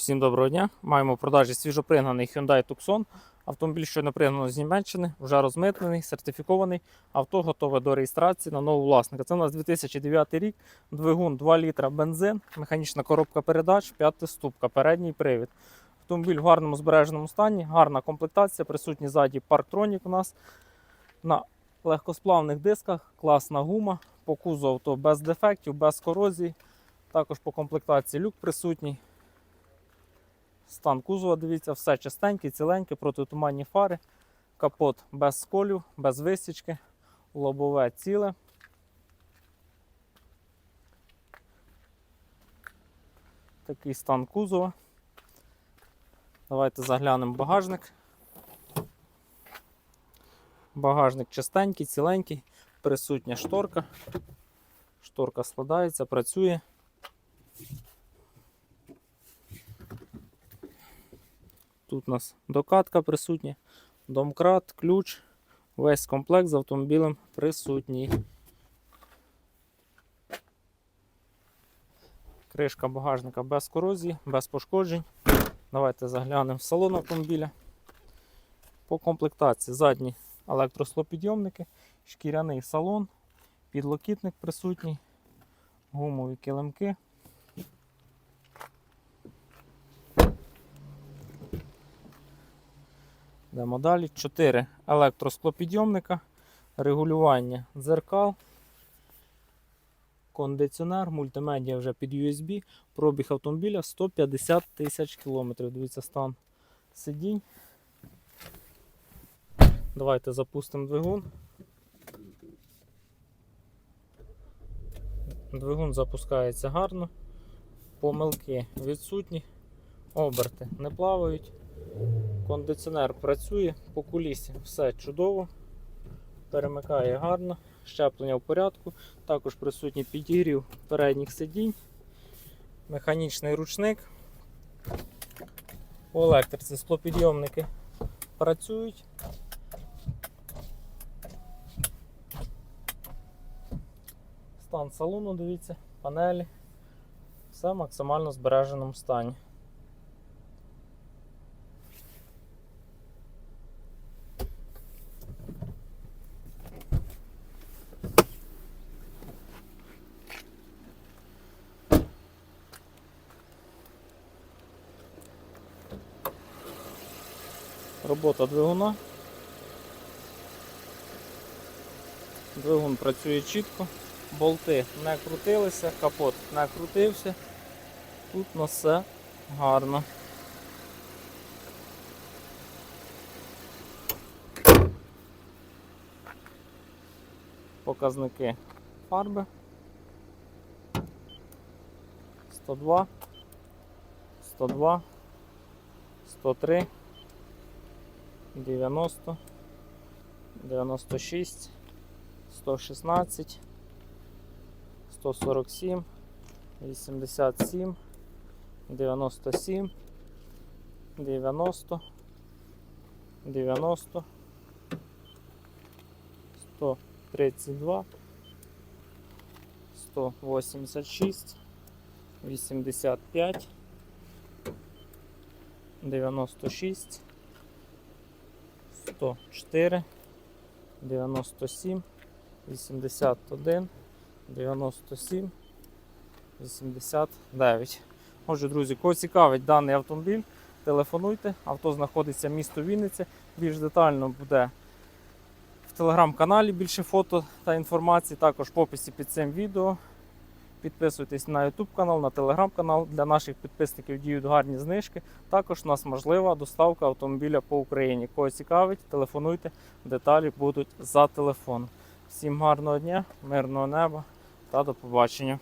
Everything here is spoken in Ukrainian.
Всім доброго дня. Маємо в продажі свіжопригнаний Hyundai Tucson. Автомобіль щойно пригнано з Німеччини, вже розмитнений, сертифікований. Авто готове до реєстрації на нового власника. Це у нас 2009 рік, двигун 2 літра бензин, механічна коробка передач, п'ятиступка, передній привід. Автомобіль в гарному збереженому стані, гарна комплектація, присутній ззаді парктронік у нас на легкосплавних дисках, класна гума. По кузову авто без дефектів, без корозії. Також по комплектації люк присутній. Стан кузова, дивіться, все чистеньке, ціленьке, протитуманні фари, капот без сколів, без висічки, лобове ціле. Такий стан кузова. Давайте заглянемо в багажник. Багажник чистенький, ціленький, присутня шторка. Шторка складається, працює. Тут у нас докатка присутня, домкрат, ключ, весь комплект з автомобілем присутній. Кришка багажника без корозії, без пошкоджень. Давайте заглянемо в салон автомобіля. По комплектації задні електрослопідйомники, шкіряний салон, підлокітник присутній, гумові килимки. Йдемо далі. 4 електросклопідйомника, регулювання дзеркал, кондиціонер, мультимедіа вже під USB, пробіг автомобіля 150 тисяч кілометрів. Дивіться стан сидінь. Давайте запустимо двигун. Двигун запускається гарно, помилки відсутні, оберти не плавають. Кондиціонер працює, по кулісі все чудово, перемикає гарно, щеплення в порядку, також присутній підігрів передніх сидінь, механічний ручник. У електриці склопідйомники працюють. Стан салону, дивіться, панелі, все в максимально збереженому стані. Робота двигуна. Двигун працює чітко, болти не крутилися, капот не крутився. Тут на все гарно. Показники фарби 102, 102, 103. 90, 96, 116, 147, 87, 97, 90, 90, 132, 186, 85, 96, 104, 97, 81, 97, 89. Отже, друзі, кого цікавить даний автомобіль, телефонуйте. Авто знаходиться в місто Вінниця. Більш детально буде в телеграм-каналі більше фото та інформації. Також в описі під цим відео. Підписуйтесь на YouTube канал, на телеграм-канал. Для наших підписників діють гарні знижки. Також у нас можлива доставка автомобіля по Україні. Кого цікавить, телефонуйте, деталі будуть за телефон. Всім гарного дня, мирного неба та до побачення.